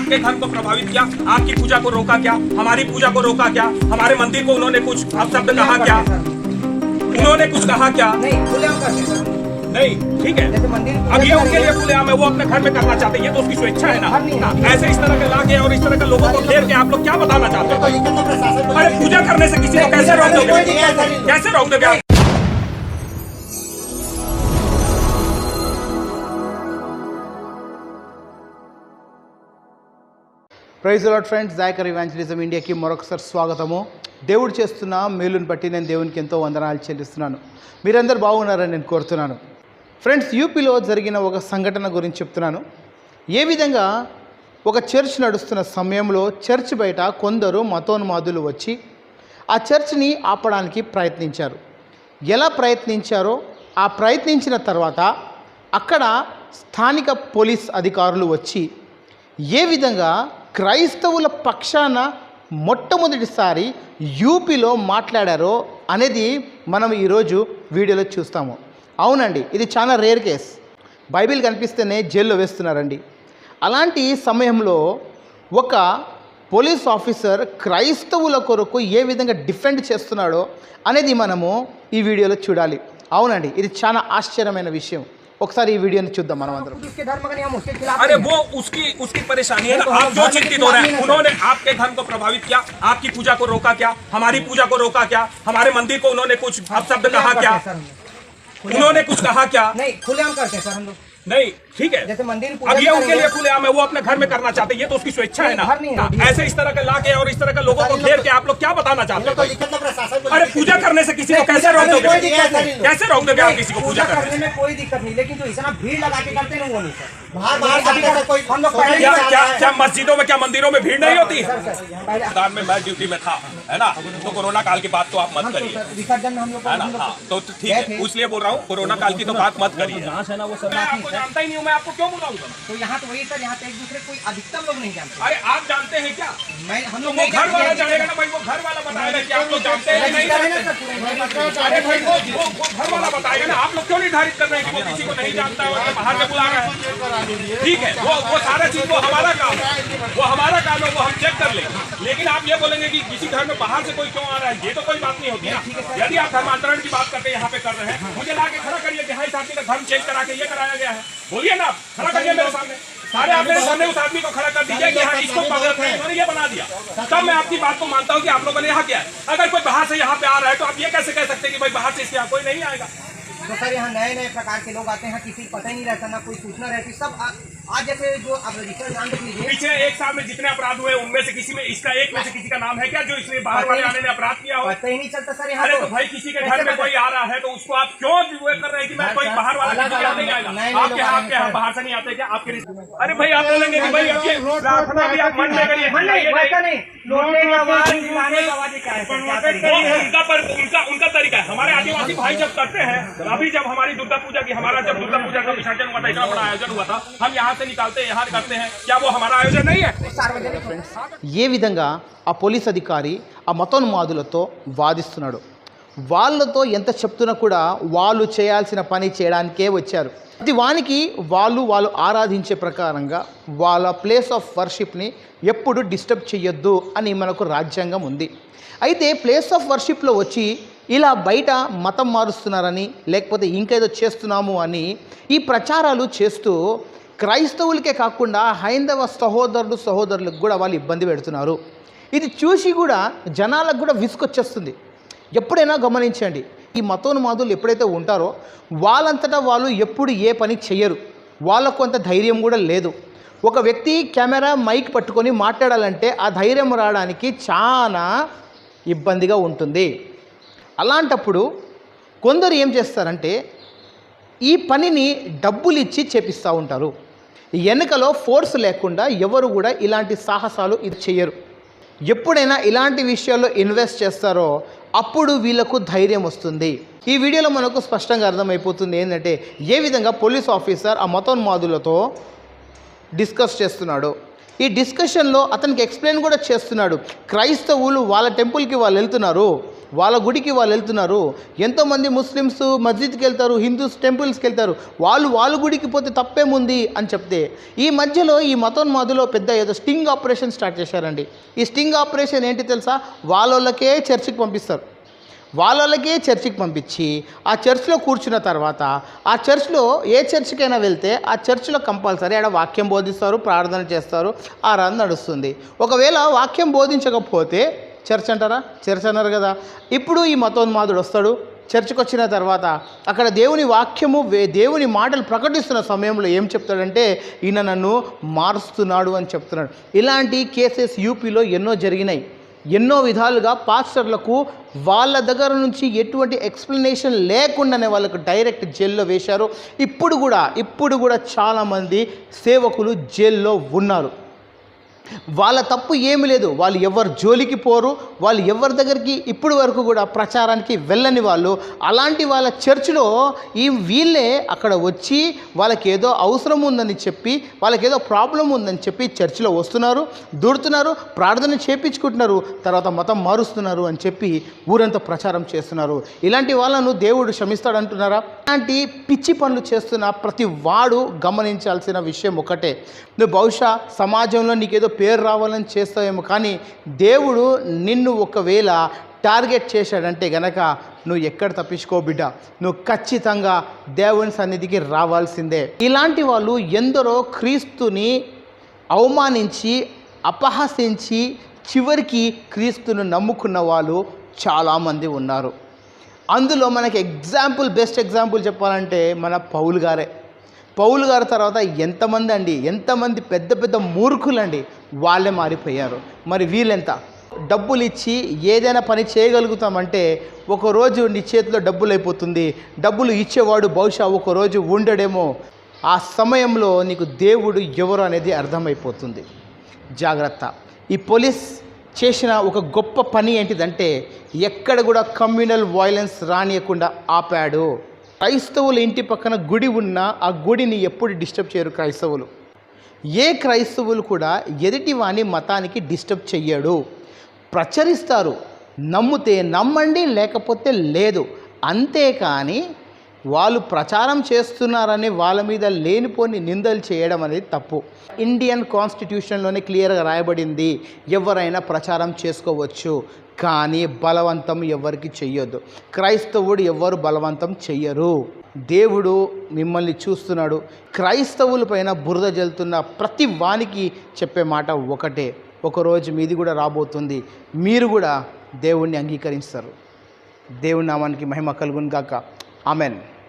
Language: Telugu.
आपके धर्म को प्रभावित किया आपकी पूजा को रोका क्या हमारी पूजा को रोका क्या हमारे मंदिर को उन्होंने कुछ अपशब्द कहा क्या? उन्होंने कुछ कहा क्या? नहीं ठीक है। अब ये उनके लिए खुलेआम है वो अपने घर में करना चाहते हैं ये तो उसकी स्वेच्छा है ना। ऐसे इस तरह के लाके और इस तरह के लोगों को घेर के आप लोग क्या बताना चाहते हो? अरे पूजा करने से किसी को कैसे रोक दोगे। कैसे रोक दोगे ప్రైజ్ లాడ్ ఫ్రెండ్స్ జాకర్ ఇవాంజలిజం ఇండియాకి మరొకసారి స్వాగతము. దేవుడు చేస్తున్న మేలుని బట్టి నేను దేవునికి ఎంతో వందనాలు చెల్లిస్తున్నాను. మీరందరూ బాగున్నారని నేను కోరుతున్నాను. ఫ్రెండ్స్ యూపీలో జరిగిన ఒక సంఘటన గురించి చెప్తున్నాను. ఏ విధంగా ఒక చర్చ్ నడుస్తున్న సమయంలో చర్చ్ బయట కొందరు మతోన్మాదులు వచ్చి ఆ చర్చ్ని ఆపడానికి ప్రయత్నించారు. ఎలా ప్రయత్నించారో ఆ ప్రయత్నించిన తర్వాత అక్కడ స్థానిక పోలీస్ అధికారులు వచ్చి ఏ విధంగా క్రైస్తవుల పక్షాన మొట్టమొదటిసారి యూపీలో మాట్లాడారో అనేది మనం ఈరోజు వీడియోలో చూస్తాము. అవునండి ఇది చాలా రేర్ కేస్. బైబిల్ కనిపిస్తేనే జైల్లో వేస్తున్నారండి. అలాంటి సమయంలో ఒక పోలీస్ ఆఫీసర్ క్రైస్తవుల కొరకు ఏ విధంగా డిఫెండ్ చేస్తున్నాడో అనేది మనము ఈ వీడియోలో చూడాలి. అవునండి ఇది చాలా ఆశ్చర్యమైన విషయం. ఒకసారి ఈ వీడియోని చూద్దాం మనం అందరం उसके धर्म का नहीं हम उसके खिलाफ अरे नहीं वो उसकी उसकी परेशानी है ना आप जो चिंतित हो रहे हैं उन्होंने आपके धर्म को प्रभावित किया आपकी पूजा को रोका क्या हमारी पूजा को रोका क्या हमारे मंदिर को उन्होंने कुछ अपशब्द खुलेआम कहा करते क्या हैं सर हम लोग। उन्होंने कुछ कहा क्या नहीं खुलेआम करते हैं सर हम लोग नहीं ठीक है जैसे मंदिर अब ये उनके लिए खुलेआम है वो अपने घर में करना चाहते हैं ये तो उसकी स्वेच्छा है ना है, हाँ, है। ऐसे इस तरह के लाके और इस तरह के लोगों को घेर के आप लोग क्या बताना चाहते हो अरे पूजा करने से किसी को कैसे रोक दोगे कैसे रोक दोगे आप किसी को पूजा करने में कोई दिक्कत नहीं लेकिन जो इतना भीड़ लगा के करते हैं वो नहीं बाहर बाहर का कोई हम लोग क्या क्या क्या मस्जिदों में क्या मंदिरों में भीड़ नहीं होती है में मैं ड्यूटी में था है ना तो कोरोना काल की बात तो आप मत तो करिए विसर्जन में हम लोग है ना हाँ तो ठीक है। इसलिए बोल रहा हूँ कोरोना काल की तो बात मत करिए है ना वो सब जानता ही नहीं हूँ मैं आपको क्यों बुलाऊँगा? तो यहाँ तो वही सर यहाँ पे एक दूसरे कोई अधिकतर लोग नहीं जानते। अरे आप जानते हैं क्या? मैं हम तो लोग घर वाला जानेगा ना भाई वो घर वाला बताएगा कि आप लोग जानते हैं नहीं है। अरे भाई वो घर वाला बताएगा ना आप लोग क्यों निर्धारित कर रहे हैं कि वो किसी को नहीं जानता है बाहर से बुला रहा है? ठीक है वो वो सारा चीज़ वो हमारा काम है। वो हमारा काम है वो हम चेक कर लेंगे। लेकिन आप ये बोलेंगे कि किसी घर में बाहर से कोई क्यों आ रहा है ये तो कोई बात नहीं होती ना। यदि आप धर्मांतरण की बात करके यहाँ पे कर रहे हैं। मुझे ला के खड़ा करिए कि हाँ इस आदमी का धर्म चेंज करा के ये कराया गया है। बोलिए ना खड़ा करिए मेरे सामने। सारे आप मेरे सामने उस आदमी को खड़ा कर दीजिए कि हाँ इसको पकड़ के इन्होंने ये बना दिया। तब मैं आपकी बात को मानता हूँ कि आप लोगों ने यहाँ किया है। अगर कोई बाहर से यहाँ पे आ रहा है तो आप ये कैसे कह सकते हैं कि भाई बाहर से इसके यहाँ कोई नहीं आएगा? तो सर यहाँ नए नए प्रकार के लोग आते हैं किसी पता ही नहीं रहता ना कोई सूचना रहती सब आज जैसे जो आप रजिस्टर नाम देख लीजिए पिछले एक साल में जितने अपराध हुए उनमें से किसी में इसका एक में से किसी का नाम है क्या जो इसने बाहर वाले आने ने अपराध किया हो? पता ही नहीं चलता सर यहाँ अरे तो। तो भाई किसी के घर में कोई आ रहा है तो उसको आप क्यों वो कर रहे हैं कि मैं कोई बाहर वाला किसी के नहीं आएगा आपके यहाँ आपके बाहर से नहीं आते क्या? आपके रिश्ते अरे भाई आप बोलेंगे कि भाई ये प्रार्थना भी आप मन है? उनका पर उनका उनका तरीका है। हमारे आदिवासी भाई जब करते हैं अभी जब हमारी दुर्गा पूजा की हमारा जब दुर्गा पूजा का विसर्जन हुआ था इतना बड़ा आयोजन हुआ था हम यहाँ से निकालते हैं यहाँ करते हैं क्या वो हमारा आयोजन नहीं है सार्वजनिक ఏ విధంగా ఆ పోలీస్ అధికారి ఆ మతోన్మాదులతో వాదిస్తున్నాడు వాళ్ళతో ఎంత చెప్తున్నా కూడా వాళ్ళు చేయాల్సిన పని చేయడానికే వచ్చారు అది వానికి వాళ్ళు వాళ్ళు ఆరాధించే ప్రకారంగా వాళ్ళ ప్లేస్ ఆఫ్ వర్షిప్ని ఎప్పుడు డిస్టర్బ్ చేయొద్దు అని మనకు రాజ్యాంగం ఉంది అయితే ప్లేస్ ఆఫ్ వర్షిప్లో వచ్చి ఇలా బయట మతం మారుస్తున్నారని లేకపోతే ఇంకేదో చేస్తున్నాము అని ఈ ప్రచారాలు చేస్తూ క్రైస్తవులకే కాకుండా హైందవ సహోదరులు సహోదరులకు కూడా వాళ్ళు ఇబ్బంది పెడుతున్నారు. ఇది చూసి కూడా జనాలకు కూడా విసుకొచ్చేస్తుంది ఎప్పుడైనా గమనించండి ఈ మతోన్మాదులు ఎప్పుడైతే ఉంటారో వాళ్ళంతటా వాళ్ళు ఎప్పుడు ఏ పని చెయ్యరు. వాళ్ళకు అంత ధైర్యం కూడా లేదు. ఒక వ్యక్తి కెమెరా మైక్ పట్టుకొని మాట్లాడాలంటే ఆ ధైర్యం రావడానికి చాలా ఇబ్బందిగా ఉంటుంది. అలాంటప్పుడు కొందరు ఏం చేస్తారంటే ఈ పనిని డబ్బులు ఇచ్చి చేపిస్తూ ఉంటారు. వెనుకలో ఫోర్స్ లేకుండా ఎవరు కూడా ఇలాంటి సాహసాలు ఇది చేయరు. ఎప్పుడైనా ఇలాంటి విషయాల్లో ఇన్వెస్ట్ చేస్తారో అప్పుడు వీళ్ళకు ధైర్యం వస్తుంది. ఈ వీడియోలో మనకు స్పష్టంగా అర్థమైపోతుంది ఏంటంటే ఏ విధంగా పోలీస్ ఆఫీసర్ ఆ మతోన్మాదులతో డిస్కస్ చేస్తున్నాడు. ఈ డిస్కషన్లో అతనికి ఎక్స్ప్లెయిన్ కూడా చేస్తున్నాడు. క్రైస్తవులు వాళ్ళ టెంపుల్కి వాళ్ళు వెళ్తున్నారు. వాళ్ళ గుడికి వాళ్ళు వెళ్తున్నారు. ఎంతోమంది ముస్లిమ్స్ మస్జిద్కి వెళ్తారు హిందూస్ టెంపుల్స్కి వెళ్తారు. వాళ్ళు వాళ్ళ గుడికి పోతే తప్పేముంది అని చెప్తే ఈ మధ్యలో ఈ మతోన్మాదులో పెద్ద ఏదో స్టింగ్ ఆపరేషన్ స్టార్ట్ చేశారండి. ఈ స్టింగ్ ఆపరేషన్ ఏంటి తెలుసా? వాళ్ళకే చర్చికి పంపిస్తారు. వాళ్ళకే చర్చికి పంపించి ఆ చర్చ్లో కూర్చున్న తర్వాత ఆ చర్చ్లో ఏ చర్చికైనా వెళ్తే ఆ చర్చ్లో కంపల్సరీ ఆడ వాక్యం బోధిస్తారు ప్రార్థన చేస్తారు ఆరాధన నడుస్తుంది. ఒకవేళ వాక్యం బోధించకపోతే చర్చ్ అంటారా? చర్చ్ అన్నారు కదా. ఇప్పుడు ఈ మతోన్మాదుడు వస్తాడు. చర్చికి వచ్చిన తర్వాత అక్కడ దేవుని వాక్యము వే- దేవుని మాటలు ప్రకటిస్తున్న సమయంలో ఏం చెప్తాడంటే ఈయన నన్ను మారుస్తున్నాడు అని చెప్తున్నాడు. ఇలాంటి కేసెస్ యూపీలో ఎన్నో జరిగినాయి. ఎన్నో విధాలుగా పాస్టర్లకు వాళ్ళ దగ్గర నుంచి ఎటువంటి ఎక్స్ప్లెనేషన్ లేకుండానే వాళ్ళకు డైరెక్ట్ జైల్లో వేశారు. ఇప్పుడు కూడా ఇప్పుడు కూడా చాలామంది సేవకులు జైల్లో ఉన్నారు. వాళ్ళ తప్పు ఏమి లేదు. వాళ్ళు ఎవరు జోలికి పోరు. వాళ్ళు ఎవరి దగ్గరికి ఇప్పుడు వరకు కూడా ప్రచారానికి వెళ్ళని వాళ్ళు. అలాంటి వాళ్ళ చర్చిలో ఈ వీళ్ళే అక్కడ వచ్చి వాళ్ళకి ఏదో అవసరం ఉందని చెప్పి వాళ్ళకి ఏదో ప్రాబ్లం ఉందని చెప్పి చర్చిలో వస్తున్నారు దూరుతున్నారు ప్రార్థన చేపించుకుంటున్నారు. తర్వాత మతం మారుస్తున్నారు అని చెప్పి ఊరంతా ప్రచారం చేస్తున్నారు. ఇలాంటి వాళ్ళను దేవుడు క్షమిస్తాడంటున్నారా? ఇలాంటి పిచ్చి పనులు చేస్తున్న ప్రతి వాడు గమనించాల్సిన విషయం ఒకటే. నువ్వు బహుశా సమాజంలో నీకేదో పేరు రావాలని చేస్తావేమో కానీ దేవుడు నిన్ను ఒకవేళ టార్గెట్ చేశాడంటే గనక నువ్వు ఎక్కడ తప్పించుకో బిడ్డ. నువ్వు ఖచ్చితంగా దేవుని సన్నిధికి రావాల్సిందే. ఇలాంటి వాళ్ళు ఎందరో క్రీస్తుని అవమానించి అపహసించి చివరికి క్రీస్తును నమ్ముకున్న వాళ్ళు చాలామంది ఉన్నారు. అందులో మనకి ఎగ్జాంపుల్ బెస్ట్ ఎగ్జాంపుల్ చెప్పాలంటే మన పౌలు గారే. పౌలు గారి తర్వాత ఎంతమంది అండి? ఎంతమంది పెద్ద పెద్ద మూర్ఖులండి? వాళ్ళే మారిపోయారు. మరి వీళ్ళెంత? డబ్బులు ఇచ్చి ఏదైనా పని చేయగలుగుతామంటే ఒకరోజు నీ చేతిలో డబ్బులు అయిపోతుంది డబ్బులు ఇచ్చేవాడు బహుశా ఒకరోజు ఉండడేమో. ఆ సమయంలో నీకు దేవుడు ఎవరు అనేది అర్థమైపోతుంది. జాగ్రత్త. ఈ పోలీస్ చేసిన ఒక గొప్ప పని ఏంటిదంటే ఎక్కడ కూడా కమ్యూనల్ వైలెన్స్ రానియకుండా ఆపాడు. క్రైస్తవుల ఇంటి పక్కన గుడి ఉన్నా ఆ గుడిని ఎప్పుడు డిస్టర్బ్ చేయరు క్రైస్తవులు. ఏ క్రైస్తవులు కూడా ఎదుటి వాని మతానికి డిస్టర్బ్ చెయ్యడు. ప్రచరిస్తారు. నమ్మితే నమ్మండి లేకపోతే లేదు. అంతేకాని వాళ్ళు ప్రచారం చేస్తున్నారని వాళ్ళ మీద లేనిపోని నిందలు చేయడం అనేది తప్పు. ఇండియన్ కాన్స్టిట్యూషన్లోనే క్లియర్గా రాయబడింది ఎవరైనా ప్రచారం చేసుకోవచ్చు కానీ బలవంతం ఎవరికి చెయ్యొద్దు. క్రైస్తవుడు ఎవరు బలవంతం చెయ్యరు. దేవుడు మిమ్మల్ని చూస్తున్నాడు. క్రైస్తవుల పైన బురద జల్లుతున్న ప్రతి వానికి చెప్పే మాట ఒకటే. ఒకరోజు మీది కూడా రాబోతుంది. మీరు కూడా దేవుణ్ణి అంగీకరిస్తారు. దేవుని నామానికి మహిమ కలుగును గాక Amen.